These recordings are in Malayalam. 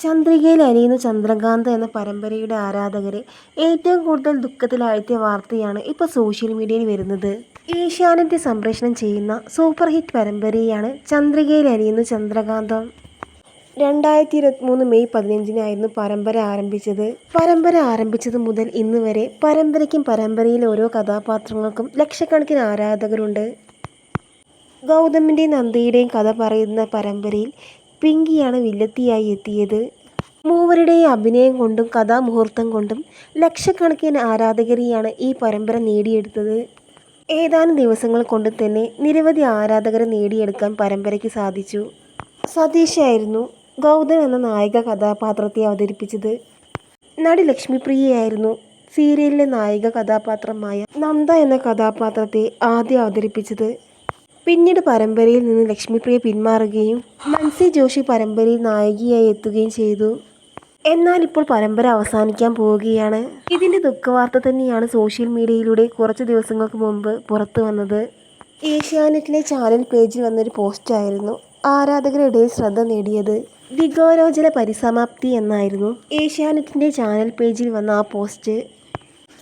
ചന്ദ്രികയിൽ അനിയുന്ന ചന്ദ്രകാന്ത എന്ന പരമ്പരയുടെ ആരാധകരെ ഏറ്റവും കൂടുതൽ ദുഃഖത്തിലാഴ്ത്തിയ വാർത്തയാണ് ഇപ്പോൾ സോഷ്യൽ മീഡിയയിൽ വരുന്നത്. ഏഷ്യാനെറ്റ് സംപ്രേഷണം ചെയ്യുന്ന സൂപ്പർ ഹിറ്റ് പരമ്പരയാണ് ചന്ദ്രികയിൽ അനിയുന്ന ചന്ദ്രകാന്തം. രണ്ടായിരത്തി ഇരുപത്തി മൂന്ന് മെയ് പതിനഞ്ചിനായിരുന്നു പരമ്പര ആരംഭിച്ചത്. പരമ്പര ആരംഭിച്ചത് മുതൽ ഇന്ന് വരെ പരമ്പരയ്ക്കും പരമ്പരയിലെ ഓരോ കഥാപാത്രങ്ങൾക്കും ലക്ഷക്കണക്കിന് ആരാധകരുണ്ട്. ഗൗതമിന്റെയും നന്ദിയുടെയും കഥ പറയുന്ന പരമ്പരയിൽ പിങ്കിയാണ് വില്ലത്തിയായി എത്തിയത്. മൂവരുടെ അഭിനയം കൊണ്ടും കഥാമുഹൂർത്തം കൊണ്ടും ലക്ഷക്കണക്കിന് ആരാധകരെയാണ് ഈ പരമ്പര നേടിയെടുത്തത്. ഏതാനും ദിവസങ്ങൾ കൊണ്ട് തന്നെ നിരവധി ആരാധകരെ നേടിയെടുക്കാൻ പരമ്പരയ്ക്ക് സാധിച്ചു. സതീഷായിരുന്നു ഗൗതം എന്ന നായിക കഥാപാത്രത്തെ അവതരിപ്പിച്ചത്. നടി ലക്ഷ്മിപ്രിയയായിരുന്നു സീരിയലിലെ നായിക കഥാപാത്രമായ നന്ദ എന്ന കഥാപാത്രത്തെ ആദ്യം അവതരിപ്പിച്ചത്. പിന്നീട് പരമ്പരയിൽ നിന്ന് ലക്ഷ്മിപ്രിയ പിന്മാറുകയും മൻസി ജോഷി പരമ്പരയിൽ നായികയായി എത്തുകയും ചെയ്തു. എന്നാൽ ഇപ്പോൾ പരമ്പര അവസാനിക്കാൻ പോവുകയാണ്. ഇതിന്റെ ദുഃഖവാർത്ത തന്നെയാണ് സോഷ്യൽ മീഡിയയിലൂടെ കുറച്ച് ദിവസങ്ങൾക്ക് മുമ്പ് പുറത്തു വന്നത്. ഏഷ്യാനെറ്റിലെ ചാനൽ പേജിൽ വന്നൊരു പോസ്റ്റായിരുന്നു ആരാധകരുടെ ശ്രദ്ധ നേടിയത്. വികാരോജല പരിസമാപ്തി എന്നായിരുന്നു ഏഷ്യാനെറ്റിന്റെ ചാനൽ പേജിൽ വന്ന ആ പോസ്റ്റ്.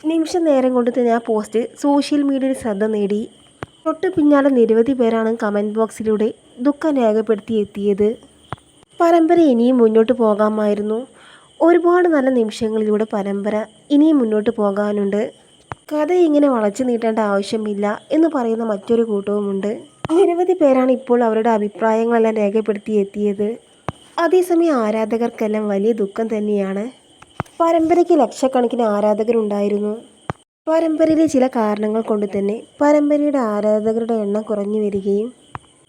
നിമിഷ നേരം കൊണ്ട് തന്നെ ആ പോസ്റ്റ് സോഷ്യൽ മീഡിയയിൽ ശ്രദ്ധ നേടി. തൊട്ട് പിന്നാലെ നിരവധി പേരാണ് കമന്റ് ബോക്സിലൂടെ ദുഃഖം രേഖപ്പെടുത്തി എത്തിയത്. പരമ്പര ഇനിയും മുന്നോട്ട് പോകാമായിരുന്നു. ഒരുപാട് നല്ല നിമിഷങ്ങളിലൂടെ പരമ്പര ഇനിയും മുന്നോട്ട് പോകാനുണ്ട്. കഥ ഇങ്ങനെ വളച്ചു നീട്ടേണ്ട ആവശ്യമില്ല എന്ന് പറയുന്ന മറ്റൊരു കൂട്ടവുമുണ്ട്. നിരവധി പേരാണ് ഇപ്പോൾ അവരുടെ അഭിപ്രായങ്ങളെല്ലാം രേഖപ്പെടുത്തി എത്തിയത്. അതേസമയം ആരാധകർക്കെല്ലാം വലിയ ദുഃഖം തന്നെയാണ്. പരമ്പരയ്ക്ക് ലക്ഷക്കണക്കിന് ആരാധകരുണ്ടായിരുന്നു. പരമ്പരയിലെ ചില കാരണങ്ങൾ കൊണ്ട് തന്നെ പരമ്പരയുടെ ആരാധകരുടെ എണ്ണം കുറഞ്ഞു വരികയും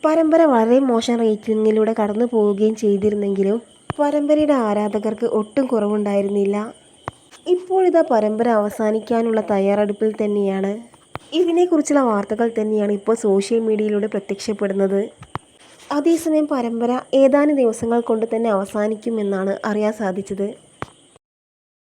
പരമ്പര വളരെ മോശം റേറ്റിംഗിലൂടെ കടന്നു പോവുകയും ചെയ്തിരുന്നെങ്കിലും പരമ്പരയുടെ ആരാധകർക്ക് ഒട്ടും കുറവുണ്ടായിരുന്നില്ല. ഇപ്പോഴിതാ പരമ്പര അവസാനിക്കാനുള്ള തയ്യാറെടുപ്പിൽ തന്നെയാണ്. ഇതിനെക്കുറിച്ചുള്ള വാർത്തകൾ തന്നെയാണ് ഇപ്പോൾ സോഷ്യൽ മീഡിയയിലൂടെ പ്രത്യക്ഷപ്പെടുന്നത്. അതേസമയം പരമ്പര ഏതാനും ദിവസങ്ങൾ കൊണ്ട് തന്നെ അവസാനിക്കുമെന്നാണ് അറിയാൻ സാധിച്ചത്.